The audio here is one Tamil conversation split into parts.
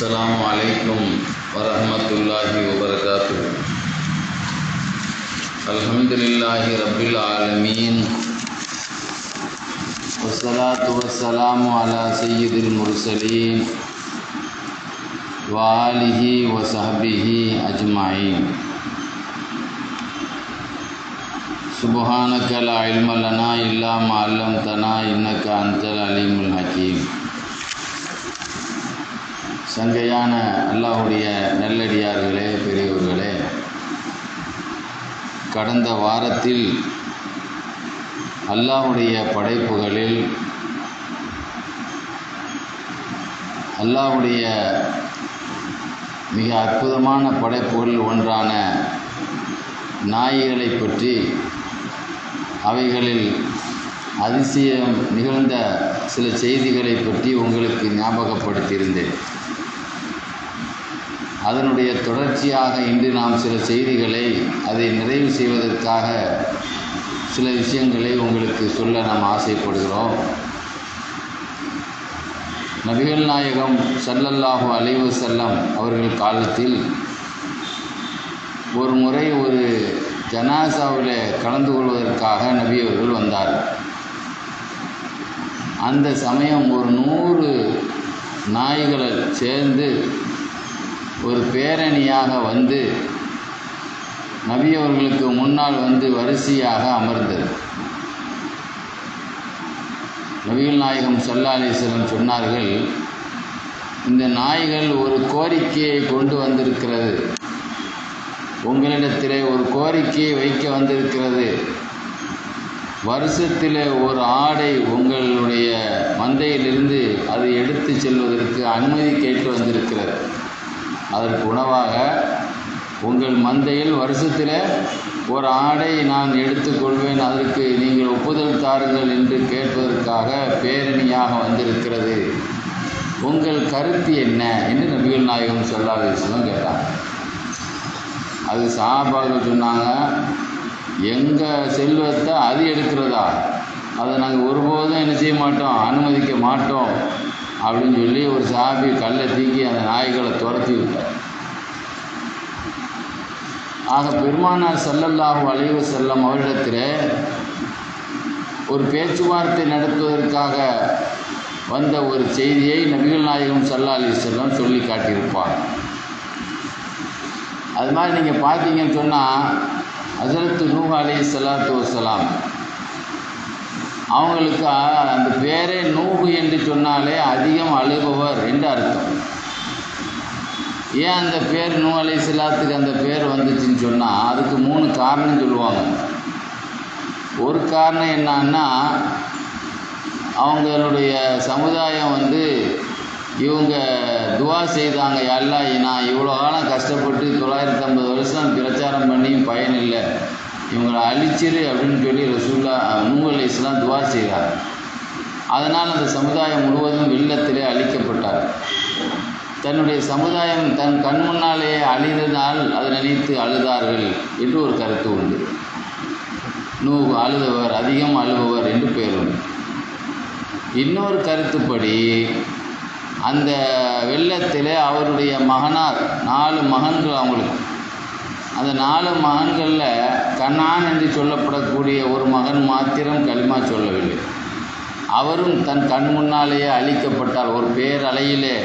السلام عليكم ورحمة الله وبركاته الحمد لله رب العالمين والصلاة والسلام على سيد المرسلين وآله وصحبه أجمعين سبحانك لا علم لنا إلا ما علمتنا إنك أنت العليم الحكيم சங்கையான அல்லாஹுடைய நல்லடியார்களே பெரியவர்களே கடந்த வாரத்தில் அல்லாஹுடைய படைப்புகளில் அல்லாஹுடைய மிக அற்புதமான படைப்புகள் ஒன்றான நாய்களை பற்றி அவைகளில் அதிசயம் நிகழ்ந்த சில செய்திகளை பற்றி உங்களுக்கு ஞாபகப்படுத்தியிருந்தேன். அதனுடைய தொடர்ச்சியாக இன்று நாம் சில செய்திகளை அதை நிறைவு செய்வதற்காக சில விஷயங்களை உங்களுக்கு சொல்ல நாம் ஆசைப்படுகிறோம். நபிகள் நாயகம் சல்லல்லாஹு அலைவு செல்லம் அவர்கள் காலத்தில் ஒரு முறை ஒரு ஜனாசாவில் கலந்து கொள்வதற்காக நபி அவர்கள் வந்தார். அந்த சமயம் ஒரு நூறு நாய்களை சேர்ந்து ஒரு பேரணியாக வந்து நபியவர்களுக்கு முன்னால் வந்து வரிசையாக அமர்ந்தது. நபிகள் நாயகம் சல்லா அலிஸ்லம் சொன்னார்கள் இந்த நாய்கள் ஒரு கோரிக்கையை கொண்டு வந்திருக்கிறது. உங்களிடத்திலே ஒரு கோரிக்கையை வைக்க வந்திருக்கிறது. வருஷத்தில் ஒரு ஆடை உங்களுடைய மந்தையிலிருந்து அதை எடுத்து செல்வதற்கு அனுமதி கேட்டு வந்திருக்கிறது. அதற்கு உணவாக உங்கள் மந்தையில் வருஷத்தில் ஒரு ஆடை நான் எடுத்துக்கொள்வேன் அதற்கு நீங்கள் ஒப்புதல் தாருங்கள் என்று கேட்பதற்காக பேரணியாக வந்திருக்கிறது. உங்கள் கருத்து என்ன? என்று நபிகள் நாயகம் சொல்லாதேசனம் கேட்டாங்க அது சாப்பாடு சொன்னாங்க எங்கள் செல்வத்தை அது எடுக்கிறதா? அதை நாங்கள் ஒருபோதும் என்ன செய்ய மாட்டோம் அனுமதிக்க மாட்டோம். அப்படின்னு சொல்லி ஒரு சாபி கல்லை தீக்கி அந்த நாய்களை துரத்தி விட்டார். ஆக பெருமானார் செல்லல்லாஹு அலைவு செல்லம் அவரிடத்தில் ஒரு பேச்சுவார்த்தை நடத்துவதற்காக வந்த ஒரு செய்தியை நபிகள் நாயகம் சல்லா அலி செல்லம் சொல்லி காட்டியிருப்பார். அது மாதிரி நீங்கள் பார்த்தீங்கன்னு சொன்னால் அசரத்து நூ அலி சலாத்து வசலாம் அவங்களுக்கு அந்த பேரே நூகு என்று சொன்னாலே அதிகம் அழுபவர் என்று அர்த்தம். ஏன் அந்த பேர் நூ அலை சிலாத்துக்கு அந்த பேர் வந்துச்சுன்னு சொன்னால் அதுக்கு மூணு காரணம் சொல்லுவாங்க. ஒரு காரணம் என்னன்னா அவங்களுடைய சமுதாயம் வந்து இவங்க துவா செய்தாங்க எல்லா நான் இவ்வளோ காலம் கஷ்டப்பட்டு தொள்ளாயிரத்தி ஐம்பது வருஷம் பிரச்சாரம் பண்ணியும் பயன் இல்லை. இவங்களை அழிச்சிரு அப்படின்னு சொல்லி ரசூல்லா நூல் இஸ்லாம் செய்தார் அதனால் அந்த சமுதாயம் முழுவதும் வெள்ளத்திலே அழிக்கப்பட்டார். தன்னுடைய சமுதாயம் தன் கண் முன்னாலேயே அழிந்ததால் அதை நினைத்து அழுதார்கள் என்று ஒரு கருத்து உண்டு. நூ அழுதவர் அதிகம் அழுபவர் என்று பெயர் உண்டு. இன்னொரு கருத்துப்படி அந்த வெள்ளத்தில் அவருடைய மகனார் நாலு மகன்கள் அவங்களுக்கு. அந்த நாலு மகன்களில் கண்ணான் என்று சொல்லப்படக்கூடிய ஒரு மகன் மாத்திரம் களிமா சொல்லவில்லை. அவரும் தன் கண் முன்னாலேயே அழிக்கப்பட்டால் ஒரு பேரலையிலே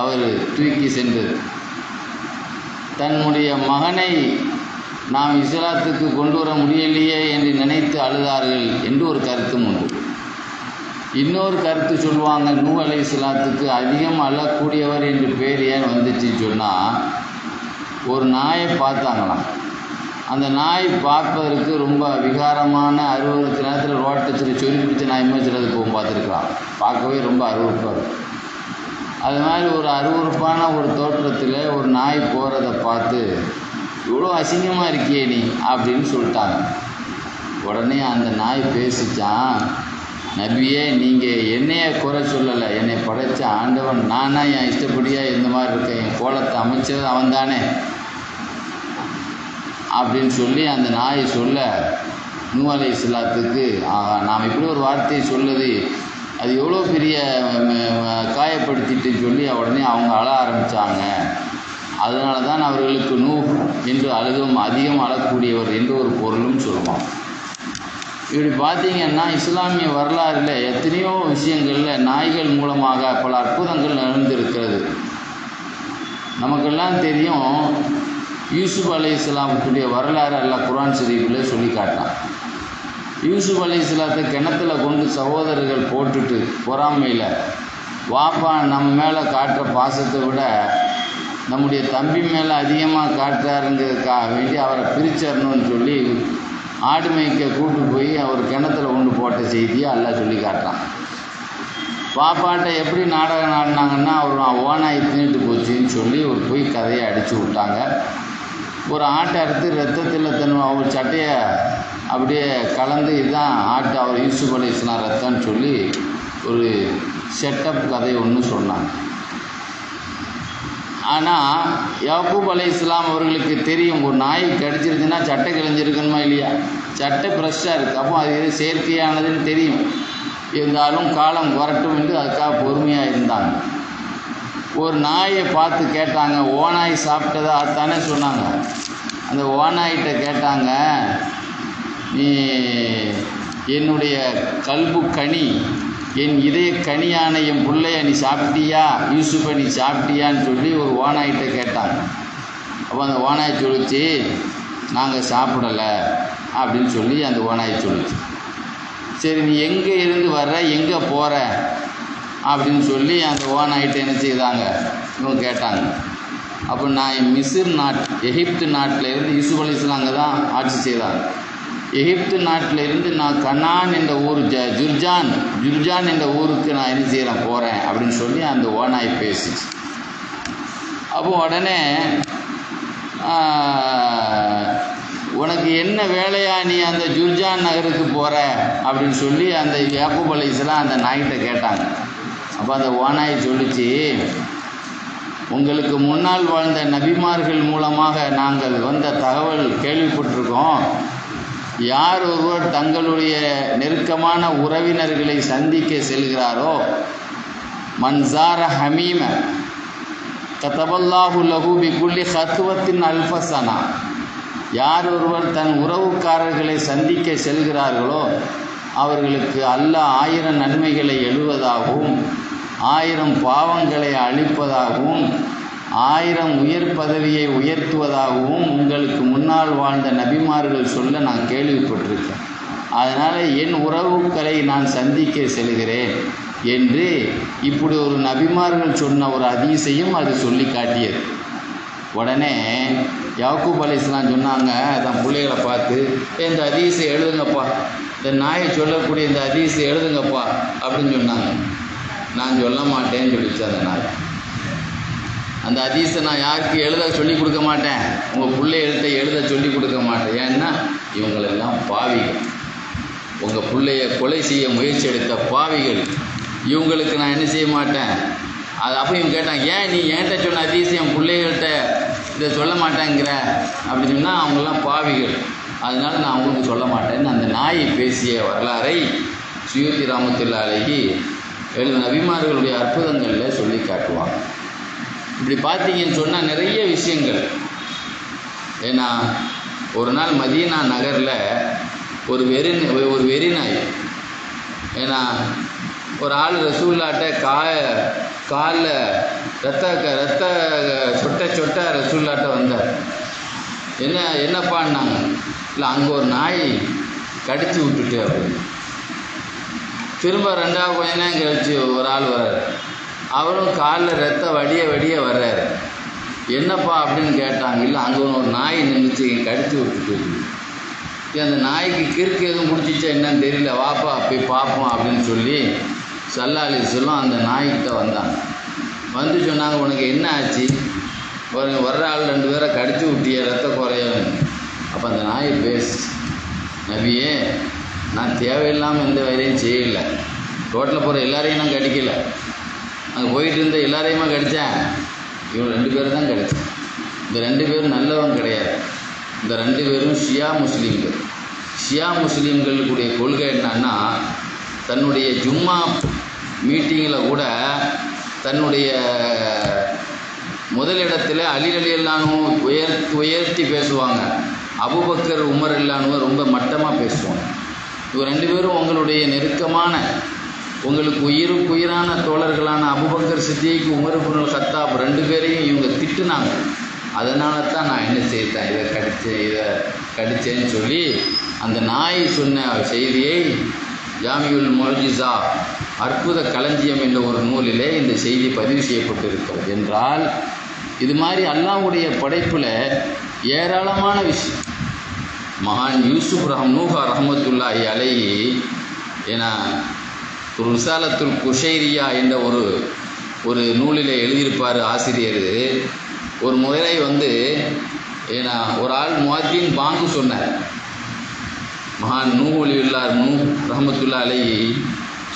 அவர் தூக்கி சென்றது. தன்னுடைய மகனை நாம் இஸ்லாத்துக்கு கொண்டு வர முடியலையே என்று நினைத்து அழுதார்கள் என்று ஒரு கருத்தும் உண்டு. இன்னொரு கருத்து சொல்லுவாங்க நூ அலை இஸ்லாத்துக்கு அதிகம் அழக்கூடியவர் என்று பேர் ஏன் வந்துச்சுன்னு சொன்னால் ஒரு நாயை பார்த்தாங்களாம். அந்த நாய் பார்ப்பதற்கு ரொம்ப விகாரமான அருவறுக்கு நேரத்தில் ரோட்டத்தில் சொல்லி பிடிச்ச நாய் மாதிரி சிலது போகும் பார்த்துருக்கலாம். பார்க்கவே ரொம்ப அருவறுப்பாக இருக்கும். அது மாதிரி ஒரு அருவறுப்பான ஒரு தோற்றத்தில் ஒரு நாய் போகிறத பார்த்து இவ்வளோ அசிங்கமாக இருக்கியே நீ? அப்படின்னு சொல்லிட்டாங்க. உடனே அந்த நாய் பேசிச்சான். நபியே நீங்கள் என்னைய குறை சொல்லலை. என்னை படைத்த ஆண்டவன் நானா என் இஷ்டப்படியாக இந்த மாதிரி இருக்கேன் என் கோலத்தை அமைச்சது அவன் தானே அப்படின்னு சொல்லி அந்த நாயை சொல்ல நூ அலை இஸ்லாத்துக்கு நாம் இப்படி ஒரு வார்த்தையை சொல்லுது அது எவ்வளோ பெரிய காயப்படுத்திட்டுன்னு சொல்லி உடனே அவங்க அழ ஆரம்பித்தாங்க அதனால தான் அவர்களுக்கு நூ என்று அழுதும் அதிகம் அழக்கூடியவர் என்று ஒரு பொருளும் சொல்லுவான். இப்படி பார்த்தீங்கன்னா இஸ்லாமிய வரலாறில் எத்தனையோ விஷயங்களில் நாய்கள் மூலமாக பல அற்புதங்கள் நடந்திருக்கிறது. நமக்கெல்லாம் தெரியும் யூசுப் அலி இஸ்லாமுடைய வரலாறு அல்ல குரான் ஷரீஃபில் சொல்லி காட்டான் யூசுப் அலி இஸ்லாத்தை கிணத்துல கொண்டு சகோதரர்கள் போட்டுட்டு பொறாமையில் வாப்பா நம்ம மேலே காட்டுற பாசத்தை விட நம்முடைய தம்பி மேலே அதிகமாக காட்டுறாருங்கிறதுக்காக வேண்டி அவரை பிரிச்சரணும்னு சொல்லி ஆடு மேய்க்க கூட்டு போய் அவர் கிணத்துல கொண்டு போட்ட செய்தியை எல்லாம் சொல்லி காட்டுறான். பாப்பாட்ட எப்படி நாடகம் ஆடினாங்கன்னா அவர் ஓனாய் தின்னுட்டு போச்சுன்னு சொல்லி ஒரு போய் கதையை அடித்து விட்டாங்க. ஒரு ஆட்டை அறுத்து ரத்தத்தில் தன் அவர் சட்டையை அப்படியே கலந்து இதுதான் ஆட்டு அவர் யூசுப் அலி இஸ்லாம் ரத்தம்னு சொல்லி ஒரு செட்டப் கதை ஒன்று சொன்னாங்க. ஆனால் யாக்கூப் அலை இஸ்லாம் அவர்களுக்கு தெரியும் ஒரு நாய் கடிச்சிருச்சுன்னா சட்டை கிழிஞ்சிருக்கணுமா இல்லையா? சட்டை ஃப்ரெஷ்ஷாக இருக்குது அப்போ அது எது செயற்கையானதுன்னு தெரியும். இருந்தாலும் காலம் வரட்டும் என்று அதுக்காக பொறுமையாக இருந்தாங்க. ஒரு நாயை பார்த்து கேட்டாங்க ஓநாய் சாப்பிட்டதா? அதுதானே சொன்னாங்க. அந்த ஓநாய்கிட்ட கேட்டாங்க நீ என்னுடைய கல்பு கனி என் இதய கனியான என் பிள்ளைய நீ சாப்பிட்டியா? யூசுஃபை நீ சாப்பிட்டியான்னு சொல்லி ஒரு ஓனாயிட்ட கேட்டாங்க அப்போ அந்த ஓனாய் சொல்லிச்சு நாங்கள் சாப்பிடலை அப்படின்னு சொல்லி அந்த ஓனாய் சொல்லிச்சு. சரி நீ எங்கே இருந்து வர்ற? எங்கே போகிற அப்படின்னு சொல்லி அந்த ஓனாயிட்ட என்ன செய்தாங்க? இவங்க கேட்டாங்க. அப்போ நான் மிசிர் நாட் எகிப்து நாட்டில் இருந்து யூசுப் அலி இஸ்லாங்க தான் ஆட்சி செய்தாங்க. எகிப்து நாட்டில் இருந்து நான் கனான் என்ற ஊர் ஜ ஜுர்ஜான் ஜுர்ஜான் என்ற ஊருக்கு நான் என்ன செய்கிறேன் போகிறேன் அப்படின்னு சொல்லி அந்த ஓனாய் பேசிச்சு. அப்போ உடனே உனக்கு என்ன வேலையா நீ அந்த ஜுர்ஜான் நகருக்கு போகிற அப்படின்னு சொல்லி அந்த யாக்கூப் அந்த நாய்கிட்ட கேட்டாங்க. அப்போ அந்த ஓனாய் சொல்லிச்சு உங்களுக்கு முன்னால் வாழ்ந்த நபிமார்கள் மூலமாக நாங்கள் வந்த தகவல் கேள்விப்பட்டிருக்கோம். யார் ஒருவர் தங்களுடைய நெருக்கமான உறவினர்களை சந்திக்க செல்கிறாரோ மன்சார ஹமீம கதபல்லாஹு லஹு பிகுல்லி ஹத்துவத்தின் அல்ஃபசனா யார் ஒருவர் தன் உறவுக்காரர்களை சந்திக்க செல்கிறார்களோ அவர்களுக்கு அல்ல ஆயிரம் நன்மைகளை எழுவதாகவும் ஆயிரம் பாவங்களை அழிப்பதாகவும் ஆயிரம் உயர் பதவியை உயர்த்துவதாகவும் உங்களுக்கு முன்னால் வாழ்ந்த நபிமார்கள் சொல்ல நான் கேள்விப்பட்டிருக்கேன். அதனால் என் உறவுகளை நான் சந்திக்க செல்கிறேன் என்று இப்படி ஒரு நபிமார்கள் சொன்ன ஒரு அதிசயம் அது சொல்லி காட்டியது உடனே யாக்கூப் அலிஸ்லாம் சொன்னாங்க தன் பிள்ளைகளை பார்த்து இந்த அதீஸை எழுதுங்கப்பா. இந்த நாயை சொல்லக்கூடிய இந்த அதிசயம் எழுதுங்கப்பா. அப்படின்னு சொன்னாங்க. நான் சொல்ல மாட்டேன்னு சொல்லிச்சு அந்த நாய். அந்த அதீஸை நான் யாருக்கு எழுத சொல்லி கொடுக்க மாட்டேன் உங்கள் பிள்ளைகள்கிட்ட எழுத சொல்லி கொடுக்க மாட்டேன். ஏன்னா இவங்களெல்லாம் பாவிகள். உங்கள் பிள்ளைய கொலை செய்ய முயற்சி எடுத்த பாவிகள். இவங்களுக்கு நான் என்ன செய்ய மாட்டேன்? அது அப்போ இவங்க கேட்டாங்க ஏன் நீ என்கிட்ட சொன்ன அதிசயம் என் பிள்ளைகள்கிட்ட இதை சொல்ல மாட்டேங்கிற? அப்படின்னு சொன்னால் அவங்களாம் பாவிகள். அதனால நான் அவங்களுக்கு சொல்ல மாட்டேன்னு அந்த நாய் பேசிய வரலாறை சுயோதி ராமத்துல்லா அழகி எழுதின நபிமார்களுடைய அற்புதங்களில் சொல்லி காட்டுவாங்க. இப்படி பார்த்தீங்கன்னு சொன்னால் நிறைய விஷயங்கள். ஏன்னா ஒரு நாள் மதீனா நகரில் ஒரு வெறி ஒரு வெறி நாய். ஏன்னா ஒரு ஆள் ரசூல்லாட்ட கா காலில் ரத்த க- ரத்த சொட்ட சொட்ட ரசூல்லாட்ட வந்தார். என்ன என்னப்பான்னாங்க இல்லை அங்கே ஒரு நாய் கடிச்சு விட்டுட்டு அப்படின்னு. திரும்ப ரெண்டாவது கொஞ்ச நேரம் கழிச்சு ஒரு ஆள் வர்றாரு. அவரும் காலில் ரத்த வடிய வடிய வர்றாரு. என்னப்பா அப்படின்னு கேட்டாங்க. இல்லை அங்கே ஒரு நாய் நின்றுச்சு கடிச்சு விட்டுட்டு. அந்த நாய்க்கு கிறுக்கு எதுவும் பிடிச்சிச்சா என்னன்னு தெரியல. வாப்பா போய் பார்ப்போம் அப்படின்னு சொல்லி சல்லாலி சொல்லும் அந்த நாய்கிட்ட வந்தாங்க வந்து சொன்னாங்க உனக்கு என்ன ஆச்சு? ஒரு வர்ற ஆள் ரெண்டு பேரை கடிச்சு விட்டிய ரத்த குறையும் அப்போ அந்த நாய் பேசு நபியே நான் தேவையில்லாமல் எந்த வேலையும் செய்யலை. ரோட்டில் போகிற எல்லாரையும் நான் கடிக்கல. அங்கே போயிட்டு இருந்த எல்லாரையுமா கடித்தேன் இவங்க ரெண்டு பேரும் தான் கிடைச்சேன். இந்த ரெண்டு பேரும் நல்லவன் கிடையாது. இந்த ரெண்டு பேரும் ஷியா முஸ்லீம்கள். ஷியா முஸ்லீம்களுடைய கொள்கை என்னன்னா தன்னுடைய ஜும்மா மீட்டிங்கில் கூட தன்னுடைய முதலிடத்தில் அலி அலி இல்லானும் உயர் உயர்த்தி பேசுவாங்க. அபுபக்கர் உமர் இல்லானும் ரொம்ப மட்டமாக பேசுவாங்க. இவங்க ரெண்டு பேரும் உங்களுடைய நெருக்கமான உங்களுக்கு உயிருக்கு உயிரான தோழர்களான அபுபக்கர் சித்திக்கு உமருபுனல் கத்தாப் ரெண்டு பேரையும் இவங்க திட்டுனாங்க. அதனால தான் நான் என்ன செய்தேன்? இதை கடித்தேன் இதை கடித்தேன்னு சொல்லி அந்த நாய் சொன்ன செய்தியை ஜாமியுல் மொழிசா அற்புத களஞ்சியம் என்ற ஒரு நூலிலே இந்த செய்தி பதிவு செய்யப்பட்டிருக்கிறது. என்றால் இது மாதிரி அல்லாஹ்வுடைய படைப்பில் ஏராளமான விஷயம். மகான் யூசுப் ரஹம் நூஹா ரஹமத்துல்லாஹி அலைஹி ஏன்னா ருசாலத்துல் குஷைரியா என்ற ஒரு ஒரு நூலில் எழுதியிருப்பார் ஆசிரியர். ஒரு முறை வந்து ஏன்னா ஒரு ஆள் முவாத்தின் பாங்கு சொன்னார். மகான் நூ ஒலியுல்லார் நூ ரஹமத்துல்லா அலை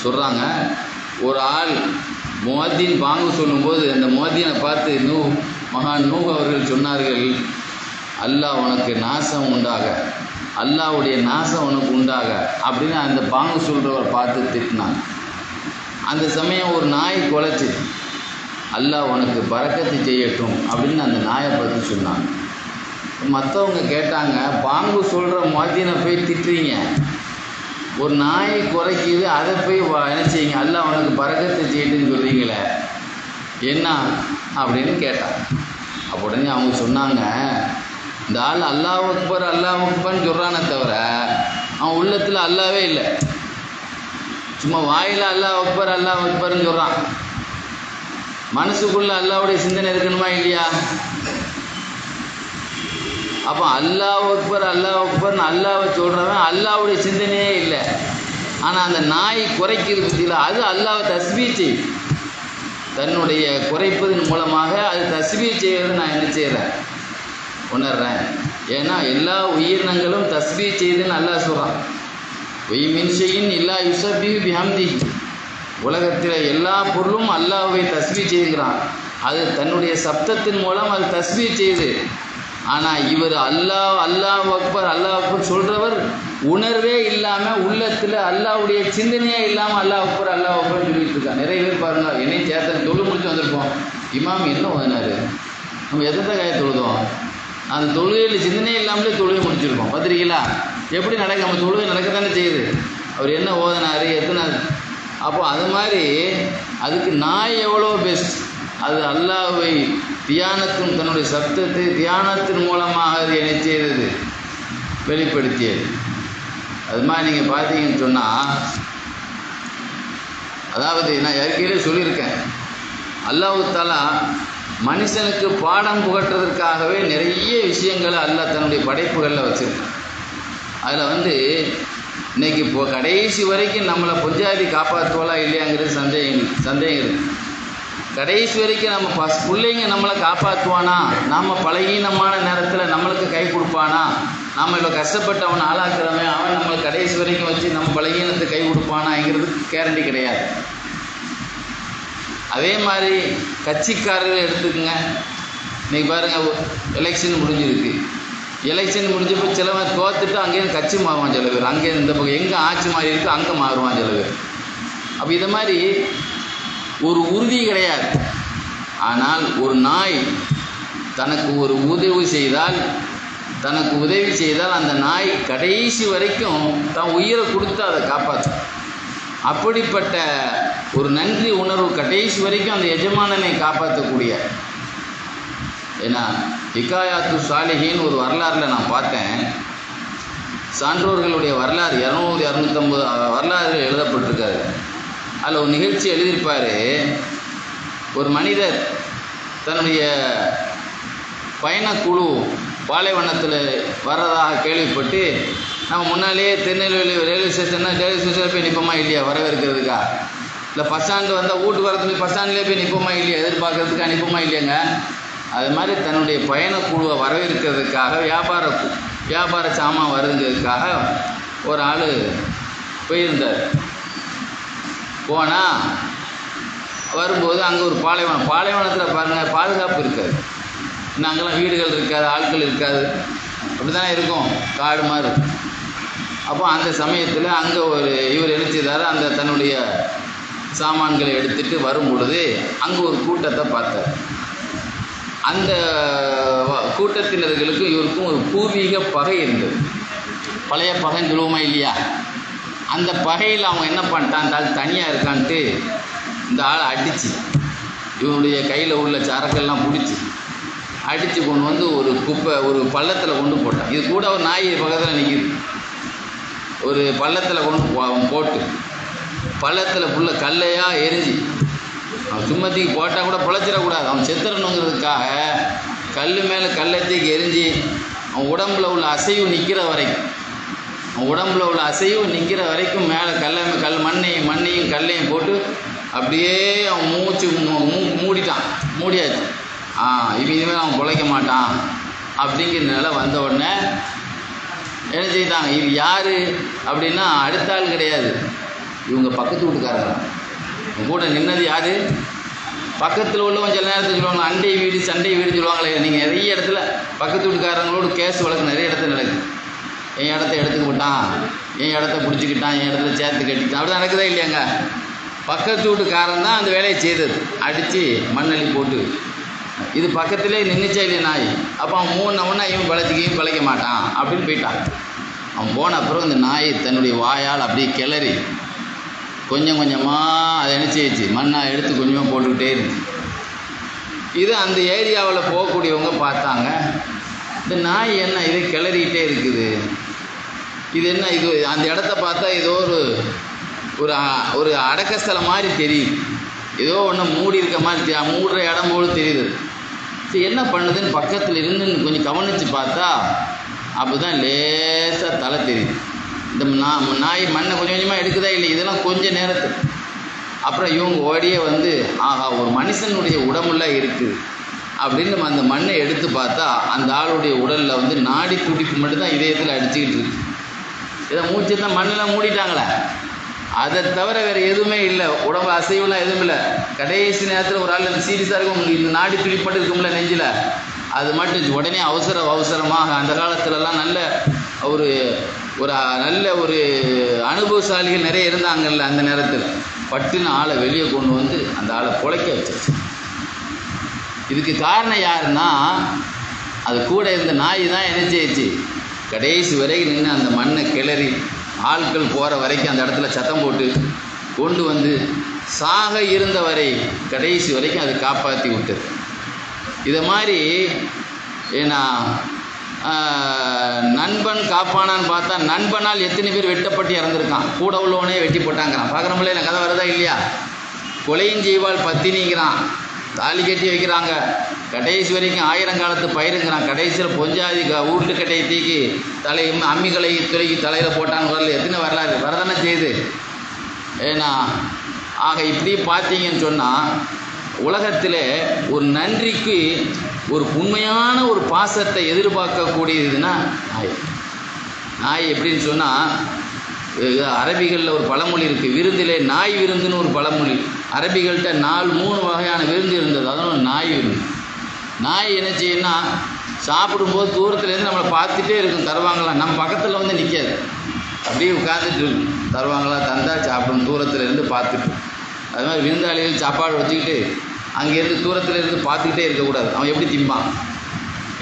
சொல்கிறாங்க ஒரு ஆள் முவாத்தின் பாங்கு சொல்லும்போது அந்த முவாத்தினை பார்த்து நூ மகான் நூ அவர்கள் சொன்னார்கள் அல்லாஹ் உனக்கு நாசம் உண்டாக அல்லாஹ்வுடைய நாசம் உனக்கு உண்டாக அப்படின்னு அந்த பாங்கு சொல்கிறவர் பார்த்து திட்டினாங்க. அந்த சமயம் ஒரு நாய் குலைச்சி அல்லாஹ் உனக்கு பறக்கத்து செய்யட்டும் அப்படின்னு அந்த நாயை பற்றி சொன்னாங்க. மற்றவங்க கேட்டாங்க பாங்கு சொல்கிற மாதினை போய் திட்டுறீங்க. ஒரு நாயை குறைக்கிது அதை போய் என்ன செய்யுங்க? அல்லாஹ் உனக்கு பறக்கத்தை செய்யட்டுன்னு சொல்கிறீங்களே என்ன? அப்படின்னு கேட்டாங்க. அப்போ உடனே அவங்க சொன்னாங்க இந்த ஆள் அல்லாஹ் அக்பர் அல்லாஹ் அக்பர்னு சொல்கிறானே தவிர அவன் உள்ளத்தில் அல்லாவே இல்லை. சும்மா வாயில் அல்லாஹ் அக்பர் அல்லாஹ் அக்பர்னு சொல்கிறான் மனசுக்குள்ளே அல்லாவுடைய சிந்தனை இருக்கணுமா இல்லையா? அப்போ அல்லாஹ் அக்பர் அல்லாஹ் அக்பர்னு அல்லாவை சொல்கிறவன் அல்லாவுடைய சிந்தனையே இல்லை. ஆனால் அந்த நாய் குறைக்கிறது பற்றியில் அது அல்லாவை தஸ்பீ செய்யும் தன்னுடைய குறைப்பதன் மூலமாக அது தஸ்பீ செய்வது நான் என்ன செய்கிறேன் உணர்றேன். ஏன்னா எல்லா உயிரினங்களும் தஸ்பீ செய்துன்னு நல்லா சொல்கிறான் ஒய் மின்சையின் இல்லா யுசபி பிஹம்தி. உலகத்தில் எல்லா பொருளும் அல்லாஹ்வை தஸ்பீ செய்கிறான் அது தன்னுடைய சப்தத்தின் மூலம் அது தஸ்பீ செய்யுது ஆனால் இவர் அல்லாஹ் அல்லாஹ் அக்பர் அல்லாஹ் அக்பர் சொல்கிறவர் உணர்வே இல்லாமல் உள்ளத்தில் அல்லாஹ்வுடைய சிந்தனையே இல்லாமல் அல்லாஹ் அக்பர் அல்லாஹ் அக்பர் சொல்லிட்டு இருக்கான் நிறைய பேர் பாருங்க என்னையும் சேர்த்து தொழு முடிச்சு வந்திருப்போம். இமாம் என்ன ஓதினார்? நம்ம எதை காய தொழுதோம்? அந்த தொழுகையில் சிந்தனையே இல்லாமலே தொழுகை முடிச்சிருக்கோம் பார்த்துருக்கீங்களா? எப்படி நடக்க நம்ம தொழுகை நடக்கத்தானே செய்யுது. அவர் என்ன ஓதினாரு எத்தனை அப்போ அது மாதிரி அதுக்கு நாய் எவ்வளோ பெஸ்ட் அது அல்லாவை தியானத்தின் தன்னுடைய சப்தத்தை தியானத்தின் மூலமாக அது என்ன செய்தது வெளிப்படுத்தியது. அது மாதிரி நீங்கள் பார்த்தீங்கன்னு சொன்னால் அதாவது நான் ஏற்கனவே சொல்லியிருக்கேன். அல்லாஹ் தாலா மனுஷனுக்கு பாடம் புகட்டுறதுக்காகவே நிறைய விஷயங்களை அல்லாஹ் தன்னுடைய படைப்புகளில் வச்சுருக்கான். அதில் வந்து இன்னைக்கு இப்போ கடைசி வரைக்கும் நம்மளை பொஞ்சாதி காப்பாற்றுவாளா இல்லையாங்கிறது சந்தேகம் சந்தேகம் இருக்கு. கடைசி வரைக்கும் நம்ம பஸ் பிள்ளைங்க நம்மளை காப்பாற்றுவானா நாம் பலகீனமான நேரத்தில் நம்மளுக்கு கை கொடுப்பானா? நாம் இவ்வளோ கஷ்டப்பட்டு அவனை ஆளாக்குறவன் அவன் நம்மளை கடைசி வரைக்கும் வச்சு நம்ம பலகீனத்தை கை கொடுப்பானாங்கிறது கேரண்டி கிடையாது. அதே மாதிரி கட்சிக்காரர்கள் எடுத்துக்கோங்க. இன்றைக்கி பாருங்கள் எலெக்ஷன் முடிஞ்சிருக்கு. எலெக்ஷன் முடிஞ்சப்போ சிலவன் தோத்துட்டு அங்கேயும் கட்சி மாறுவான் சில பேர். அங்கே இந்த பக்கம் எங்கே ஆட்சி மாறி இருக்கோ அங்கே மாறுவான் சில பேர். அப்போ இதை மாதிரி ஒரு உறுதி கிடையாது. ஆனால் ஒரு நாய் தனக்கு ஒரு உதவி செய்தால் தனக்கு உதவி செய்தால் அந்த நாய் கடைசி வரைக்கும் தான் உயிரை கொடுத்து அதை காப்பாற்றும். அப்படிப்பட்ட ஒரு நன்றி உணர்வு கடைசி வரைக்கும் அந்த எஜமானனை காப்பாற்றக்கூடிய. ஏன்னா ஹிகாயாத்து சாலிஹின்னு ஒரு வரலாறில் நான் பார்த்தேன். சான்றோர்களுடைய வரலாறு இரநூறு இரநூத்தம்பது வரலாறு எழுதப்பட்டிருக்காரு. அதில் ஒரு நிகழ்ச்சி எழுதியிருப்பார். ஒரு மனிதர் தன்னுடைய பயணக்குழு பாலைவனத்தில் வர்றதாக கேள்விப்பட்டு நம்ம முன்னாலேயே திருநெல்வேலி ரயில்வே ஸ்டேஷன்னா ரயில்வே ஸ்டேஷனில் போய் நிற்போமா இல்லையா? வரவேற்கிறதுக்கா? இல்லை பஸ் ஸ்டாண்டு வந்தால் வீட்டுக்கு வரத்துக்கு பஸ் ஸ்டாண்ட்லேயே போய் நிற்போமா இல்லையா? எதிர்பார்க்கறதுக்கு அனுப்போமா இல்லையாங்க? அது மாதிரி தன்னுடைய பயணக்குழுவை வரவேற்கிறதுக்காக வியாபார வியாபார சாமான் வருதுங்கிறதுக்காக ஒரு ஆள் போயிருந்தார். போனால் வரும்போது அங்கே ஒரு பாலைவனம் பாலைவனத்தில் பாருங்கள் பாதுகாப்பு இருக்காது. இன்னும் அங்கெல்லாம் வீடுகள் இருக்காது ஆட்கள் இருக்காது. அப்படி தானே இருக்கும் காடு மாதிரி அப்போ அந்த சமயத்தில் அங்கே ஒரு இவர் என்ன அந்த தன்னுடைய சாமான்களை எடுத்துகிட்டு வரும் பொழுது அங்கே ஒரு கூட்டத்தை பார்த்தார். அந்த கூட்டத்தினர்களுக்கும் இவருக்கும் ஒரு பூர்வீக பகை இருந்தது. பழைய பகைன்னு சொல்லுவோமா இல்லையா? அந்த பகையில் அவங்க என்ன பண்ணிட்டான்? இந்த ஆள் தனியாக இருக்கான்ட்டு இந்த ஆளை அடித்து இவனுடைய கையில் உள்ள சரக்கெல்லாம் பிடிச்சி அடித்து கொண்டு வந்து ஒரு குப்பை ஒரு பள்ளத்தில் கொண்டு போட்டான். இது கூட ஒரு நாய் பக்கத்தில் நிற்கிது ஒரு பள்ளத்தில் கொண்டு போ- போட்டு பள்ளத்தில் ஃபுல்லாக கல்லையாக எரிஞ்சு அவன் சும்மத்திக்கு போட்டால் கூட பிழைச்சிடக்கூடாது. அவன் செத்துறணுங்கிறதுக்காக கல் மேலே கல்லத்துக்கு எரிஞ்சு அவன் உடம்புல உள்ள அசைவு நிற்கிற வரைக்கும் அவன் உடம்புல உள்ள அசைவு நிற்கிற வரைக்கும் மேலே கல்லை கல் மண்ணையும் மண்ணையும் கல்லையும் போட்டு அப்படியே அவன் மூச்சு மூ- மூடிட்டான். மூடியாச்சு. ஆ இவன் இனிமேல் அவன் பிழைக்க மாட்டான் அப்படிங்கிற நிலை வந்த உடனே என்ன செய்தாங்க? இது யார் அப்படின்னா அடுத்த ஆள் கிடையாது. இவங்க பக்கத்து வீட்டுக்காரங்க கூட நின்னது யார்? பக்கத்தில் உள்ளவங்க சில நேரத்தில் சொல்லுவாங்க அண்டை வீடு சண்டை வீடு சொல்லுவாங்களே நீங்கள் நிறைய இடத்துல பக்கத்து வீட்டுக்காரங்களோட கேஸ் வழக்கு நிறைய இடத்துல நடக்குது. என் இடத்த எடுத்துக்க விட்டான் என் இடத்த பிடிச்சிக்கிட்டான் என் இடத்துல சேர்த்து கட்டிட்டான் அப்படி நடக்குதா இல்லையாங்க? பக்கத்து வீட்டுக்காரன் தான் அந்த வேலையை செய்தது. அடித்து மண்ணள்ளி போட்டு. இது பக்கத்திலே நின்றுச்சா இல்லையா நாய்? அப்போ அவன் மூணவனா இவன் பழச்சிக்கையும் பழைக்க மாட்டான் அப்படின்னு போயிட்டான். அவன் போன அப்புறம் இந்த நாய் தன்னுடைய வாயால் அப்படியே கிளறி கொஞ்சம் கொஞ்சமாக அதை என்ன மண்ணாக எடுத்து கொஞ்சமாக போட்டுக்கிட்டே இருந்துச்சு இது அந்த ஏரியாவில் போகக்கூடியவங்க பார்த்தாங்க. இந்த நாய் என்ன இதை கிளறிக்கிட்டே இருக்குது. இது என்ன இது அந்த இடத்த பார்த்தா ஏதோ ஒரு ஒரு ஒரு அடக்கஸ்தலம் மாதிரி தெரியுது. ஏதோ ஒன்று மூடி இருக்க மாதிரி தெரியும் மூடுற இடம் போல தெரியுது. சரி என்ன பண்ணுதுன்னு பக்கத்தில் இருந்து கொஞ்சம் கவனித்து பார்த்தா அப்போ தான் லேசாக தலை தெரியுது. இந்த நா- நாய் மண்ணை கொஞ்சம் கொஞ்சமாக எடுக்குதா இல்லை இதெல்லாம் கொஞ்சம் நேரத்துக்கு அப்புறம் இவங்க ஓடியே வந்து ஆஹா ஒரு மனுஷனுடைய உடம்புல இருக்குது அப்படின்னு நம்ம அந்த மண்ணை எடுத்து பார்த்தா அந்த ஆளுடைய உடலில் வந்து நாடி துடிப்பு மட்டும்தான் இதயத்தில் அடிச்சுக்கிட்டு இருக்கு. இதை மூச்சு தான் மண்ணெல்லாம் மூடிட்டாங்களே. அதை தவிர வேறு எதுவுமே இல்லை. உடம்பு அசைவுலாம் எதுவும் இல்லை. கடைசி நேரத்தில் ஒரு ஆள் சீரியஸாக இருக்கும். இந்த நாடி துடிப்பட்டு இருக்கும்ல நெஞ்சில். அது மட்டும் உடனே அவசர அவசரமாக அந்த காலத்துலலாம் நல்ல ஒரு ஒரு நல்ல ஒரு அனுபவசாலிகள் நிறைய இருந்தாங்கல்ல அந்த நேரத்தில். பட்டுன்னு ஆளை வெளியே கொண்டு வந்து அந்த ஆளை குலைக்க வச்சிருச்சு இதுக்கு காரணம் யாருன்னா அது கூட இருந்த நாய் தான் என்ன செய்யுச்சு கடைசி வரைக்கும் நின்று அந்த மண்ணை கிளறி ஆட்கள் போகிற வரைக்கும் அந்த இடத்துல சத்தம் போட்டு கொண்டு வந்து சாக இருந்த வரை கடைசி வரைக்கும் அது காப்பாற்றி விட்டது. இதை மாதிரி ஏன்னா நண்பன் காப்பானான்னு பார்த்தா நண்பனால் எத்தனை பேர் வெட்டப்பட்டு இறந்துருக்கான்? கூட உள்ளவனே வெட்டி போட்டாங்கிறான். பார்க்குறோம்ல எனக்கு கதை வருதா இல்லையா? கொலையும் செய்வாள் பத்தினிங்கிறான். தாலி கட்டி வைக்கிறாங்க. கடைசி வரைக்கும் ஆயிரங்காலத்து பயிருங்கிறான். கடைசியில் பொஞ்சாதி வீட்டு கட்டையை தீக்கி தலை அம்மிகளை துறைக்கி தலையில் போட்டான்னு வரல. எத்தனை வரலாறு? வரதானே செய்யுது. ஏன்னா ஆக இப்படி பார்த்தீங்கன்னு சொன்னால் உலகத்தில் ஒரு நன்றிக்கு ஒரு உண்மையான ஒரு பாசத்தை எதிர்பார்க்கக்கூடியதுன்னா நாய். நாய் எப்படின்னு சொன்னால் அரபிகளில் ஒரு பழமொழி இருக்குது விருந்திலே நாய் விருந்துன்னு ஒரு பழமொழி. அரபிகள்கிட்ட நாலு மூணு வகையான விருந்து இருந்தது அதனால் நாய் விருந்து. நாய் என்ன செய்யும்னா சாப்பிடும்போது தூரத்துலேருந்து நம்மளை பார்த்துட்டே இருக்கும் தருவாங்களா? நம்ம பக்கத்தில் வந்து நிற்காது அப்படியே உட்காந்துட்டு இருக்கும் தருவாங்களா தந்தா சாப்பிடும் தூரத்துலேருந்து பார்த்துட்டு. அது மாதிரி விருந்தாளிகள் சாப்பாடு வச்சுக்கிட்டு அங்கேருந்து தூரத்தில் இருந்து பார்த்துக்கிட்டே இருக்கக்கூடாது. அவன் எப்படி திம்பான்?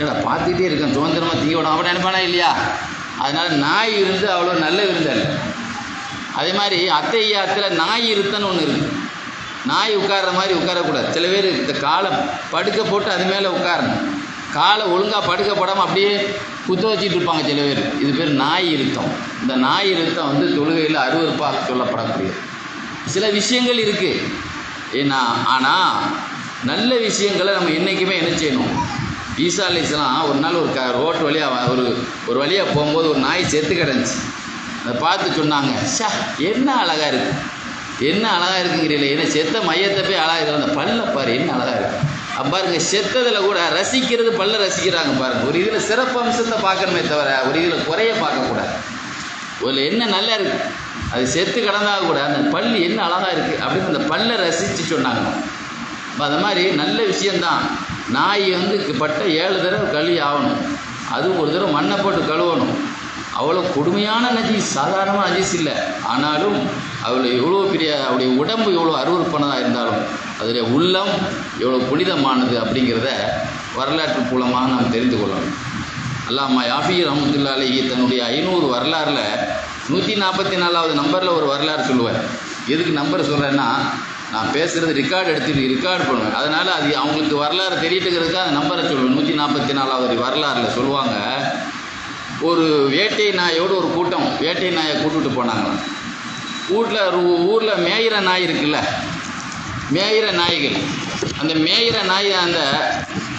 ஏடா பார்த்துக்கிட்டே இருக்கான். சுதந்திரமாக தீவிடம் அவன் நினைப்பானா இல்லையா? அதனால் நாய் இருந்து அவ்வளோ நல்ல விருந்தாளி. அதே மாதிரி அத்தையாத்தில் நாய் இருத்தன்னு ஒன்று இருக்குது நாய் உட்கார்ற மாதிரி உட்காரக்கூடாது. சில பேர் இந்த காலை படுக்க போட்டு அது மேலே உட்காரணும். காலை ஒழுங்காக படுக்க போடாமல் அப்படியே குத்த வச்சுட்டு இருப்பாங்க சில பேர். இது பேர் நாய் இருத்தம். இந்த நாய் இருத்தம் வந்து தொழுகையில் அருவருப்பாக சொல்லப்படக்கூடியது. சில விஷயங்கள் இருக்குது ஏன்னா ஆனால் நல்ல விஷயங்களை நம்ம என்றைக்குமே என்ன செய்யணும் ஈசா அலிஸ்லாம் ஒரு நாள் ஒரு க ரோட்டு வழியாக ஒரு ஒரு வழியாக போகும்போது ஒரு நாய் செத்து கிடந்துச்சு. அதை பார்த்து சொன்னாங்க ஷா என்ன அழகாக இருக்குது என்ன அழகாக இருக்குங்கிறீங்களே என்ன செத்த மையத்தை போய் அழகாக இருக்கு அந்த பல்ல பாரு என்ன அழகாக இருக்கு. பாருங்க செத்ததில் கூட ரசிக்கிறது பல்ல ரசிக்கிறாங்க பாருங்க. ஒரு இதில் சிறப்பு அம்சத்தை பார்க்கணுமே தவிர ஒரு இதில் குறைய பார்க்கக்கூடாது. ஒரு என்ன நல்லா இருக்குது அது செத்து கிடந்தா கூட அந்த பல் என்ன அழகாக இருக்குது அப்படின்னு அந்த பல்லை ரசித்து சொன்னாங்க. இப்போ அது மாதிரி நல்ல விஷயந்தான் நாய் வந்து பட்ட ஏழு தடவை கழுவி ஆகணும். அதுவும் ஒரு தடவை மண்ணை போட்டு கழுவணும். அவ்வளோ கொடுமையான நஜீஸ் சாதாரணமாக நஜீஸ் இல்லை. ஆனாலும் அவள் எவ்வளோ பெரிய அவளுடைய உடம்பு எவ்வளோ அருவறுப்பானதாக இருந்தாலும் அதில் உள்ளம் எவ்வளோ புனிதமானது அப்படிங்கிறத வரலாற்று மூலமாக நாம் தெரிந்து கொள்ளணும். அல்லாமா யாஃபி ரஹமத்துல்லா தன்னுடைய ஐநூறு வரலாறில் நூற்றி நாற்பத்தி நாலாவது நம்பரில் ஒரு வரலாறு சொல்லுவேன் எதுக்கு நம்பர் சொல்கிறேன்னா நான் பேசுகிறது ரெக்கார்டு எடுத்துட்டு ரெக்கார்டு பண்ணுவேன் அதனால் அது அவங்களுக்கு வரலாறு தெரியட்டுங்கிறதுக்கு அந்த நம்பரை சொல்லுவேன். நூற்றி நாற்பத்தி நாலாவது வரலாறில் சொல்லுவாங்க ஒரு வேட்டை நாயோடு ஒரு கூட்டம் வேட்டை நாயை கூட்டுட்டு போனாங்களாம். வீட்டில் ஊரில் மேயிற நாய் இருக்குல்ல மேயிற நாய்கள். அந்த மேயிற நாய் அந்த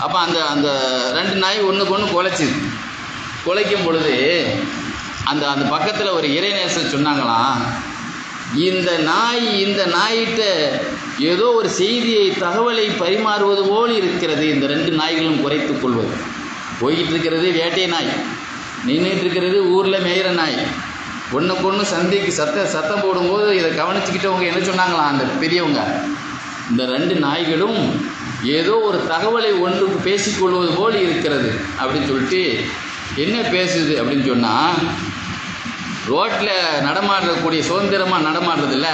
அப்போ அந்த அந்த ரெண்டு நாய் ஒன்றுக்கு ஒன்று குலைச்சிது குலைக்கும் பொழுது அந்த அந்த பக்கத்தில் ஒரு இறைநேசர் சொன்னாங்களாம் இந்த நாய் இந்த நாயிட்ட ஏதோ ஒரு செய்தியை தகவலை பரிமாறுவது போல் இருக்கிறது. இந்த ரெண்டு நாய்களும் குறைத்து கொள்வது. போய்கிட்டு இருக்கிறது வேட்டை நாய் நின்றுட்டு இருக்கிறது ஊரில் மேயிற நாய். ஒன்றுக்கு ஒன்று சந்தைக்கு சத்த சத்தம் போடும்போது இதை கவனிச்சுக்கிட்டவங்க என்ன சொன்னாங்களாம் அந்த பெரியவங்க? இந்த ரெண்டு நாய்களும் ஏதோ ஒரு தகவலை ஒன்றுக்கு பேசிக்கொள்வது போல் இருக்கிறது அப்படின்னு சொல்லிட்டு என்ன பேசுது அப்படின்னு சொன்னால் ரோட்டில் நடமாடக்கூடிய சுதந்திரமாக நடமாடுறது இல்லை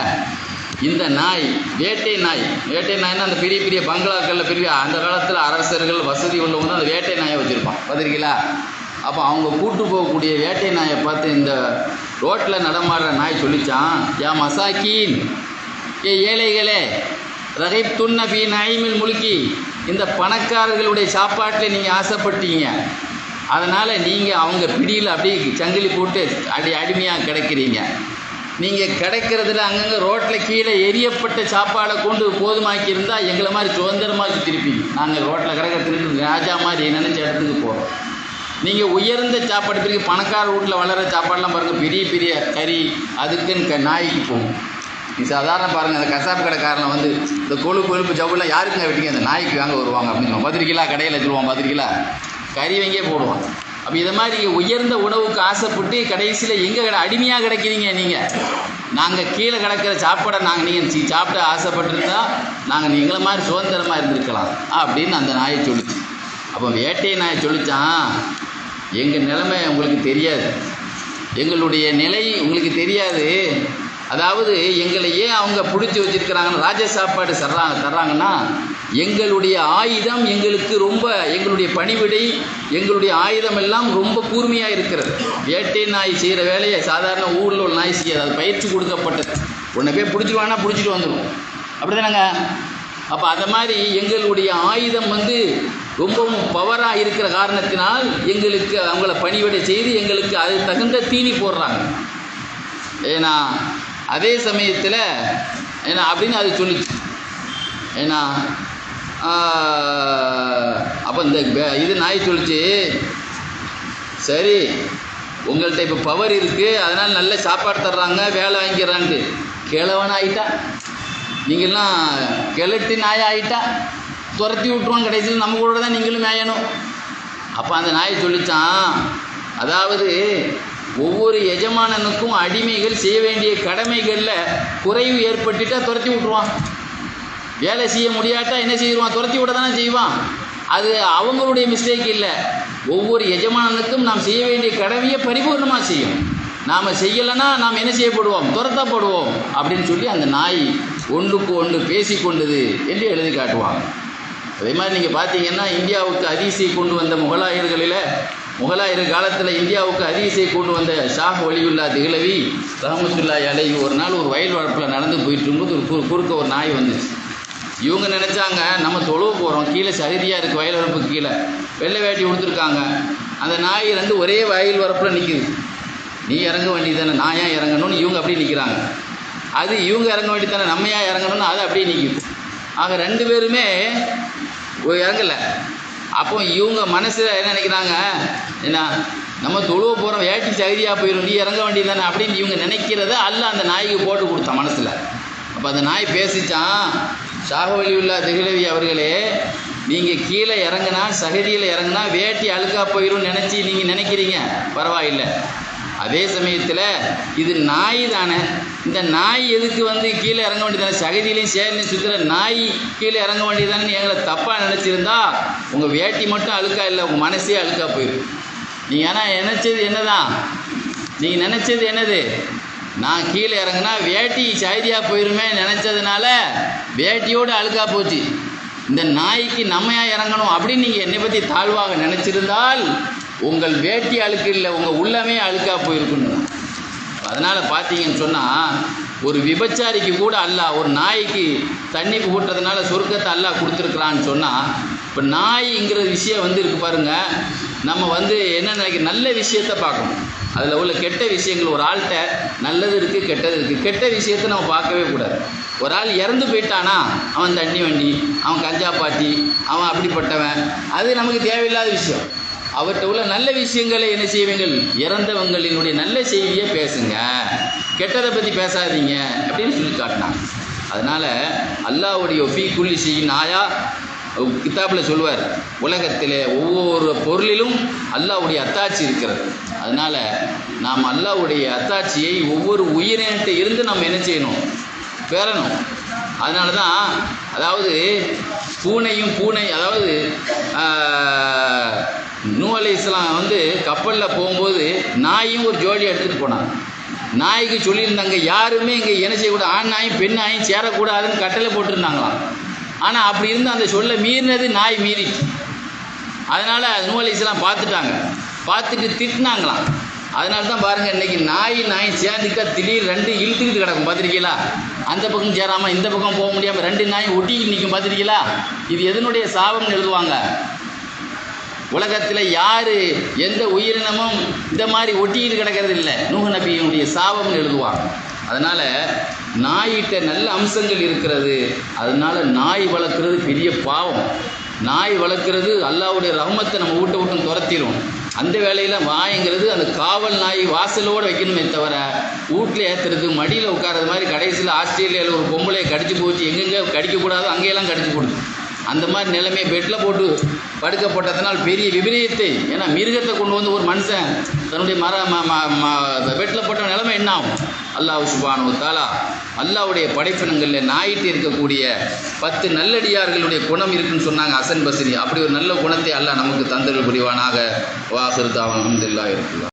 இந்த நாய் வேட்டை நாய். வேட்டை நாய்னா அந்த பெரிய பெரிய பங்களாக்களில் பெரிய அந்த காலத்தில் அரசர்கள் வசதி உள்ளவங்க தான் அந்த வேட்டை நாயை வச்சுருப்பான் பார்த்துருக்கீங்களா? அப்போ அவங்க கூட்டு போகக்கூடிய வேட்டை நாயை பார்த்து இந்த ரோட்டில் நடமாடுற நாய் சொல்லிச்சான் யா மசாக்கீன் ஏ ஏழைகளே ரகைப் துன்ன ஃபி நாயிமில் முழுக்கி இந்த பணக்காரர்களுடைய சாப்பாட்டில் நீங்கள் ஆசைப்பட்டீங்க. அதனால் நீங்கள் அவங்க பிடியில் அப்படியே சங்கிலி போட்டு அடி அடிமையாக கிடைக்கிறீங்க. நீங்கள் கிடைக்கிறதுல அங்கங்கே ரோட்டில் கீழே எரியப்பட்ட சாப்பாடை கொண்டு போதுமாக்கி இருந்தால் எங்களை மாதிரி சுதந்திரமாக திருப்பீங்க நாங்கள் ரோட்டில் கிடக்கிறதுக்கு ராஜா மாதிரி நினச்ச இடத்துக்கு போகிறோம் நீங்கள் உயர்ந்த சாப்பாடு பிறகு பணக்கார வீட்டில் வளர சாப்பாடெலாம் பாருங்கள் பெரிய பெரிய கறி அதுக்குன்னு க நாய்க்கு போகும். நீ சாதாரண பாருங்கள் அந்த கசாப்பு கடைக்காரன் வந்து இந்த கொழு கொழுப்பு ஜவுலாம் யாருக்குங்க விட்டீங்க? அந்த நாய்க்கு வாங்க வருவாங்க அப்படின்னு பத்திரிக்கைலா கடையில் வச்சுருவோம் பத்திரிக்கைலா கறி வாங்கியே போடுவோம் அப்போ இதை மாதிரி உயர்ந்த உணவுக்கு ஆசைப்பட்டு கடைசியில் எங்கே கடை அடிமையாக கிடைக்கிறீங்க நீங்கள் நாங்கள் கீழே கிடக்கிற சாப்பாடை நாங்கள் நீங்கள் சாப்பிட ஆசைப்பட்டிருந்தா நாங்கள் எங்களை மாதிரி சுதந்திரமாக இருந்திருக்கலாம். அப்படின்னு அந்த நாயை சொல்லிச்சு. அப்போ வேட்டையை நாயை சொல்லித்தான் எங்கள் நிலைமை உங்களுக்கு தெரியாது. எங்களுடைய நிலை உங்களுக்கு தெரியாது. அதாவது எங்களை ஏன் அவங்க பிடிச்சி வச்சிருக்கிறாங்கன்னு ராஜ சாப்பாடு தர்றாங்க தர்றாங்கன்னா எங்களுடைய ஆயுதம் எங்களுக்கு ரொம்ப எங்களுடைய பணிவிடை எங்களுடைய ஆயுதம் எல்லாம் ரொம்ப கூர்மையாக இருக்கிறது. வேட்டை நாய் செய்கிற வேலையை சாதாரண ஊரில் உள்ள நாய் செய்யாது. அது பயிற்சி கொடுக்கப்பட்டது. உன்னை போய் பிடிச்சிருவானா பிடிச்சிட்டு வந்துடும். அப்படி தானேங்க அப்போ அதை மாதிரி எங்களுடைய ஆயுதம் வந்து ரொம்பவும் பவராக இருக்கிற காரணத்தினால் எங்களுக்கு அவங்கள பணிவிடை செய்து எங்களுக்கு அது தகுந்த தீனி போடுறாங்க. ஏன்னா அதே சமயத்தில் ஏன்னா அப்படின்னு அது சொல்லிச்சு. ஏன்னா அப்போ இந்த இது நாய் சொல்லிச்சு. சரி உங்கள்கிட்ட இப்போ பவர் இருக்குது அதனால் நல்ல சாப்பாடு தர்றாங்க வேலை வாங்கிடுறான்ட்டு கிழவன் ஆகிட்டா நீங்கள்லாம் கிழட்டு நாய் ஆகிட்டா துரத்தி விட்ருவான் கடைசியில் நம்ம கூட தான் நீங்களும் மேயணும். அப்போ அந்த நாய் சொல்லித்தான் அதாவது ஒவ்வொரு எஜமானனுக்கும் அடிமைகள் செய்ய வேண்டிய கடமைகளில் குறைவு ஏற்பட்டுட்டா துரத்தி விட்ருவான் வேலை செய்ய முடியாட்டா என்ன செய்வான் துரத்தி விட தானே செய்வான். அது அவங்களுடைய மிஸ்டேக் இல்லை. ஒவ்வொரு எஜமானனுக்கும் நாம் செய்ய வேண்டிய கடமையை பரிபூர்ணமாக செய்யும். நாம் செய்யலைன்னா நாம் என்ன செய்யப்படுவோம்? துரத்தப்படுவோம் அப்படின்னு சொல்லி அந்த நாய் ஒன்றுக்கு ஒன்று பேசி கொண்டது என்று எழுதி காட்டுவாங்க. அதே மாதிரி நீங்கள் பார்த்தீங்கன்னா இந்தியாவுக்கு அதிசை கொண்டு வந்த முகலாயர்களில் முகலாயர் காலத்தில் இந்தியாவுக்கு அதிசை கொண்டு வந்த ஷாஹ் வலியுல்லா திகழவி ரஹமத்துல்லாய் அலை ஒரு நாள் ஒரு வயல் வளர்ப்பில் நடந்து போயிட்டு இருக்கும்போது ஒரு குறு குறுக்க ஒரு நாய் வந்துச்சு. இவங்க நினச்சாங்க நம்ம தொழுவ போகிறோம் கீழே சகதியாக இருக்குது வயல் வரப்புக்கு கீழே. வெள்ளை வேட்டி கொடுத்துருக்காங்க அந்த நாய் ரெண்டு ஒரே வயல் வரப்பில் நிற்குது நீ இறங்க வேண்டியதானே நான் ஏன் இறங்கணும்னு இவங்க அப்படியே நிற்கிறாங்க அது இவங்க இறங்க வேண்டியதானே நம்ம ஏன் இறங்கணும்னு அது அப்படியே நிற்குது ஆக ரெண்டு பேருமே இறங்கலை. அப்போ இவங்க மனசில் என்ன நினைக்கிறாங்க என்ன நம்ம தொழுவ போகிறோம் வேட்டி சகதியாக போயிடும் நீ இறங்க வேண்டியதானே அப்படின்னு இவங்க நினைக்கிறத அல்ல அந்த நாய்க்கு போட்டு கொடுத்தான் மனசில். அப்போ அந்த நாய் பேசிச்சான் ஷாகவலியுல்லா திகழவி அவர்களே நீங்கள் கீழே இறங்கினா சகதியில் இறங்குனா வேட்டி அழுக்கா போயிடும் நினச்சி நீங்கள் நினைக்கிறீங்க. பரவாயில்லை. அதே சமயத்தில் இது நாய் தானே. இந்த நாய் எதுக்கு வந்து கீழே இறங்க வேண்டியதானே? சகதியிலையும் சேர்ந்து சுற்றுற நாய் கீழே இறங்க வேண்டியதானே எங்களை தப்பாக நினச்சிருந்தா உங்கள் வேட்டி மட்டும் அழுக்கா இல்லை உங்கள் மனசே அழுக்கா போயிடும். நீங்கள் ஆனால் நினச்சது என்னதான்? நீங்கள் நினச்சது என்னது? நான் கீழே இறங்குனா வேட்டி சைதியாக போயிருமே நினச்சதுனால வேட்டியோடு அழுக்கா போச்சு. இந்த நாய்க்கு நம்மையா இறங்கணும் அப்படின்னு நீங்கள் என்னை பற்றி தாழ்வாக நினச்சிருந்தால் உங்கள் வேட்டி அழுக்கு இல்லை உங்கள் உள்ளமே அழுக்கா போயிருக்குன்னு. அதனால் பார்த்தீங்கன்னு சொன்னால் ஒரு விபச்சாரிக்கு கூட அல்லாஹ் ஒரு நாய்க்கு தண்ணி ஊட்டுறதுனால சொர்க்கத்தை அல்லா கொடுத்துருக்குறான்னு சொன்னால் இப்போ நாய்ங்கிற விஷயம் வந்து இருக்கு பாருங்க. நம்ம வந்து என்ன நினைக்க நல்ல விஷயத்தை பார்க்கணும். அதில் உள்ள கெட்ட விஷயங்கள் ஒரு ஆள்கிட்ட நல்லது இருக்குது கெட்டது இருக்குது கெட்ட விஷயத்தை நம்ம பார்க்கவே கூடாது. ஒரு ஆள் இறந்து போயிட்டானா அவன் தண்ணி வண்டி அவன் கஞ்சா பாட்டி அவன் அப்படிப்பட்டவன். அது நமக்கு தேவையில்லாத விஷயம். அவர்கிட்ட உள்ள நல்ல விஷயங்களை என்ன செய்வீங்கள்? இறந்தவங்களினுடைய நல்ல செய்தியை பேசுங்க. கெட்டதை பற்றி பேசாதீங்க அப்படின்னு சொல்லி காட்டினாங்க. அதனால் அல்லாவுடைய ஃபீ குள்ளி செய்யும் நாயா கித்தாப்பில் சொல்வார் உலகத்தில் ஒவ்வொரு பொருளிலும் அல்லாவுடைய அத்தாட்சி இருக்கிறது. அதனால் நாம் அல்லாவுடைய அத்தாட்சியை ஒவ்வொரு உயிரினத்தை இருந்து நம்ம என்ன செய்யணும்? பெறணும். அதனால தான் அதாவது பூனையும் பூனை அதாவது ஆஹ், நூ இஸ்லாம் வந்து கப்பலில் போகும்போது நாயும் ஒரு ஜோடி எடுத்துகிட்டு போனாங்க நாய்க்கு சொல்லியிருந்தாங்க யாருமே இங்கே என்ன செய்யக்கூடாது ஆண் நாயும் பெண் நாயும் சேரக்கூடாதுன்னு கட்டளை போட்டிருந்தாங்களாம். ஆனால் அப்படி இருந்து அந்த சொல்ல மீறினது நாய் மீறி. அதனால் நூ இஸ்லாம் பார்த்துட்டாங்க. பார்த்துட்டு திட்டினாங்களாம். அதனால தான் பாருங்கள் இன்னைக்கு நாய் நாய் சேர்ந்துக்கா திடீர் ரெண்டு இழுத்துக்கிட்டு கிடக்கும் பார்த்துருக்கீங்களா? அந்த பக்கம் சேராமல் இந்த பக்கம் போக முடியாமல் ரெண்டு நாய் ஒட்டிக்கிட்டு நிற்கும் பார்த்துருக்கீங்களா? இது எதனுடைய சாபம்னு எழுதுவாங்க? உலகத்தில் யார் எந்த உயிரினமும் இந்த மாதிரி ஒட்டிக்கிட்டு கிடக்கிறது இல்லை. நூஹ் நபியினுடைய சாபம்னு எழுதுவாங்க. அதனால் நாயிட்ட நல்ல அம்சங்கள் இருக்கிறது. அதனால் நாய் வளர்க்குறது பெரிய பாவம். நாய் வளர்க்குறது அல்லாவுடைய ரஹமத்தை நம்ம வீட்டை விட்டு துரத்திடும் அந்த வேலையில் வாய்ங்கிறது அந்த காவல் நாய் வாசலோடு வைக்கணுமே தவிர வீட்டில் ஏற்றுறது மடியில் உட்காரது மாதிரி கடைசியில் ஆஸ்திரேலியாவில் ஒரு பொம்பளையை கடிச்சு போச்சு எங்கெங்கே கடிக்கக்கூடாதோ அங்கேயெல்லாம் கடிச்சு போடுது அந்த மாதிரி நிலைமையை பெட்டில் போட்டு படுக்க போட்டதுனால் பெரிய விபரீதத்தை ஏன்னா மிருகத்தை கொண்டு வந்து ஒரு மனுஷன் தன்னுடைய மர பெட்டில் போட்ட நிலைமை என்ன ஆகும்? அல்லாஹ் சுபானு தாலா அல்லாவுடைய படைப்பினங்களில் நாயிட்டு இருக்கக்கூடிய பத்து நல்லடியார்களுடைய குணம் இருக்குன்னு சொன்னாங்க அசன் பஸ்ரி அப்படி ஒரு நல்ல குணத்தை அல்லாஹ் நமக்கு தந்தல் புரிவானாக. வாசிருத்தாவன் அஹமதுல்லா இருக்குல்லா